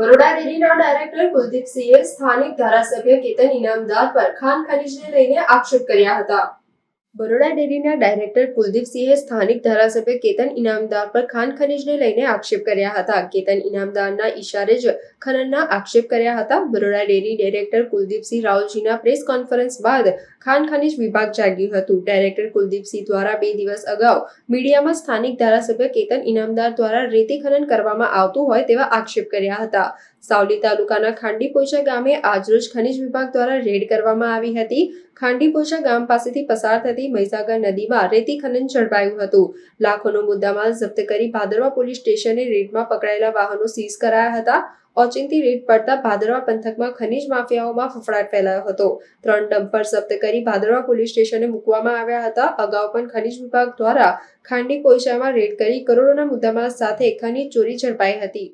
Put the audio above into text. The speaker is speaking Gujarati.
બરોડા ડેરીના ડાયરેક્ટર કુલદીપસિંહે સ્થાનિક ધારાસભ્ય કેતન ઇનામદાર પર ખાન ખનીજને લઈને આક્ષેપ કર્યા હતા. બરોડા ડેરીના ડાયરેક્ટર કુલદીપસિંહે સ્થાનિક ધારાસભ્ય કેતન ઇનામદાર પર ખાન ખનીજને લઈને આક્ષેપ કર્યા હતા. કેતન ઇનામદારના ઈશારે જ ખનનના આક્ષેપ કર્યા હતા. બરોડા ડેરી ડાયરેક્ટર કુલદીપસિંહ રાવલજીના પ્રેસ કોન્ફરન્સ બાદ ખાન ખનીજ વિભાગ જાગ્યું હતું. ડાયરેક્ટર કુલદીપસિંહ દ્વારા બે દિવસ અગાઉ મીડિયામાં સ્થાનિક ધારાસભ્ય કેતન ઇનામદાર દ્વારા રેતી ખનન કરવામાં આવતું હોય તેવા આક્ષેપ કર્યા હતા. સાવલી તાલુકાના ખાંડીપોચા ગામે આજરોજ ખનીજ વિભાગ દ્વારા રેડ કરવામાં આવી હતી. ખાંડીપોચા ગામ પાસેથી પસાર થતી મહીસાગર નદીમાં રેતી ખનન ઝડપાયું હતું. લાખોનો મુદ્દામાલ જપ્ત કરી ભાદરવા પોલીસ સ્ટેશને રેડમાં પકડાયેલા વાહનો સીઝ કરાયા હતા. ઓચિંતી રેડ પડતા ભાદરવા પંથકમાં ખનીજ માફિયાઓમાં ફફડાટ ફેલાયો હતો. ત્રણ ડમ્પર જપ્ત કરી ભાદરવા પોલીસ સ્ટેશને મૂકવામાં આવ્યા હતા. અગાઉ પણ ખનીજ વિભાગ દ્વારા ખાંડી પોઈચામાં રેડ કરી કરોડોના મુદ્દામાલ સાથે ખનીજ ચોરી ઝડપાઈ હતી.